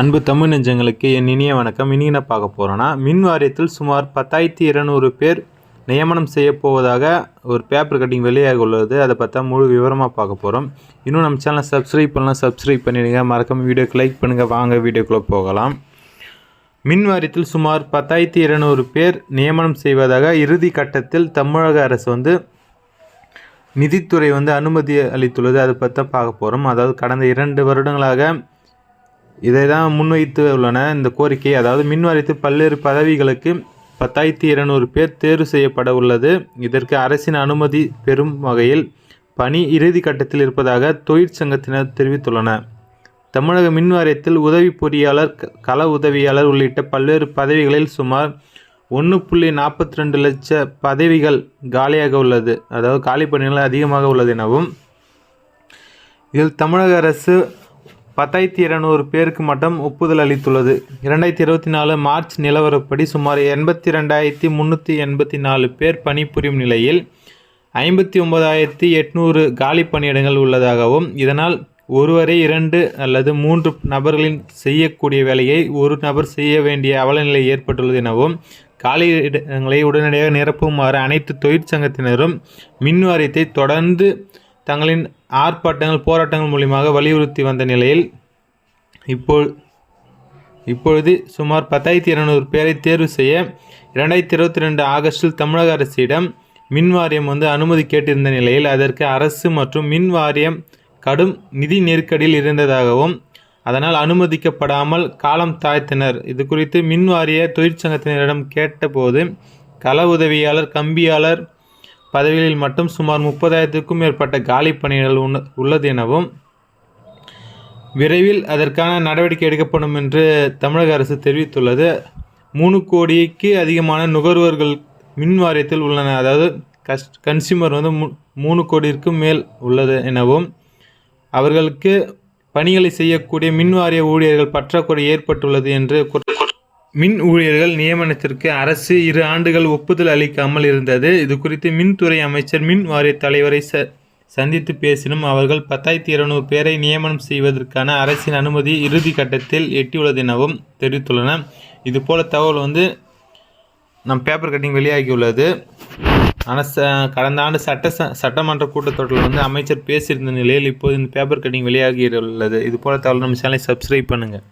அன்பு தமிழ் நெஞ்சங்களுக்கு என் இனிய வணக்கம். இனி என்ன பார்க்க போகிறோன்னா மின் வாரியத்தில் சுமார் பத்தாயிரத்தி இருநூறு பேர் நியமனம் செய்ய போவதாக ஒரு பேப்பர் கட்டிங் வெளியாக உள்ளது. அதை பார்த்தா முழு விவரமாக பார்க்க போகிறோம் இன்னும் நம்ம சேனலை சப்ஸ்கிரைப் பண்ணலாம் சப்ஸ்கிரைப் பண்ணிடுங்க. மறக்காமல் வீடியோக்கு லைக் பண்ணுங்கள் வாங்க வீடியோக்குள்ளே போகலாம். மின் வாரியத்தில் சுமார் பத்தாயிரத்தி இருநூறு பேர் நியமனம் செய்வதாக இறுதி கட்டத்தில் தமிழக அரசு வந்து நிதித்துறை வந்து அனுமதி அளித்துள்ளது. அதை பற்றி தான் பார்க்க போகிறோம் அதாவது கடந்த இரண்டு வருடங்களாக இதை தான் முன்வைத்து உள்ளன. இந்த கோரிக்கை அதாவது மின் வாரியத்தில் பல்வேறு பதவிகளுக்கு பத்தாயிரத்தி இருநூறு பேர் தேர்வு செய்யப்பட உள்ளது. இதற்கு அரசின் அனுமதி பெறும் வகையில் பணி இறுதி கட்டத்தில் இருப்பதாக தொழிற்சங்கத்தினர் தெரிவித்துள்ளனர். தமிழக மின் வாரியத்தில் உதவி பொறியாளர் க- கள உதவியாளர் உள்ளிட்ட பல்வேறு பதவிகளில் சுமார் ஒன்று புள்ளி நாற்பத்தி ரெண்டு லட்ச பதவிகள் காலியாக உள்ளது. அதாவது காலி பணிகள் அதிகமாக உள்ளது எனவும் இதில் தமிழக அரசு பத்தாயிரத்தி இருநூறு பேருக்கு மட்டும் ஒப்புதல் அளித்துள்ளது. இரண்டாயிரத்தி இருபத்தி நாலு மார்ச் நிலவரப்படி சுமார் எண்பத்தி ரெண்டாயிரத்தி முந்நூற்றி எண்பத்தி நாலு பேர் பணிபுரியும் நிலையில் ஐம்பத்தி ஒன்பதாயிரத்தி எட்நூறு காலி பணியிடங்கள் உள்ளதாகவும் இதனால் ஒருவரை இரண்டு அல்லது மூன்று நபர்களின் செய்யக்கூடிய வேலையை ஒரு நபர் செய்ய வேண்டிய அவலநிலை ஏற்பட்டுள்ளது எனவும் காலி இடங்களை உடனடியாக நிரப்புமாறு அனைத்து தொழிற்சங்கத்தினரும் மின் வாரியத்தை தொடர்ந்து தங்களின் ஆர்ப்பாட்டங்கள் போராட்டங்கள் மூலியமாக வலியுறுத்தி வந்த நிலையில் இப்போ இப்பொழுது சுமார் பத்தாயிரத்தி இருநூறு பேரை தேர்வு செய்ய இரண்டாயிரத்தி இருபத்தி ரெண்டு ஆகஸ்டில் தமிழக அரசிடம் மின் வாரியம் வந்து அனுமதி கேட்டிருந்த நிலையில் அதற்கு அரசு மற்றும் மின் வாரியம் கடும் நிதி நெருக்கடியில் இருந்ததாகவும் அதனால் அனுமதிக்கப்படாமல் காலம் தாழ்த்தினர். இது குறித்து மின் வாரிய தொழிற்சங்கத்தினரிடம் கேட்டபோது கள உதவியாளர் கம்பியாளர் பதவிகளில் மட்டும் சுமார் முப்பதாயிரத்துக்கும் மேற்பட்ட காலி பணிகள் உள்ளது எனவும் விரைவில் அதற்கான நடவடிக்கை எடுக்கப்படும் என்று தமிழக அரசு தெரிவித்துள்ளது. மூணு கோடிக்கு அதிகமான நுகர்வோர்கள் மின் வாரியத்தில் உள்ளன. அதாவது கஸ் கன்சியூமர் வந்து மூணு கோடிக்கும் மேல் உள்ளது எனவும் அவர்களுக்கு பணிகளை செய்யக்கூடிய மின் வாரிய ஊழியர்கள் பற்றாக்குறை ஏற்பட்டுள்ளது என்று குற்ற- மின் ஊழியர்கள் நியமனத்திற்கு அரசு இரு ஆண்டுகள் ஒப்புதல் அளிக்காமல் இருந்தது. இது குறித்து மின்துறை அமைச்சர் மின் வாரிய தலைவரை ச சந்தித்து பேசினும் அவர்கள் பத்தாயிரத்தி இருநூறு பேரை நியமனம் செய்வதற்கான அரசின் அனுமதி இறுதி கட்டத்தில் எட்டியுள்ளது எனவும் தெரிவித்துள்ளன. இதுபோல தகவல் வந்து நம் பேப்பர் கட்டிங் வெளியாகியுள்ளது. ஆனால் ச கடந்த ஆண்டு சட்ட ச- சட்டமன்ற கூட்டத்தொடரில் வந்து அமைச்சர் பேசியிருந்த நிலையில் இப்போது இந்த பேப்பர் கட்டிங் வெளியாகியுள்ளது. இது போல தகவல் நம்ம சேனலை சப்ஸ்கிரைப் பண்ணுங்கள்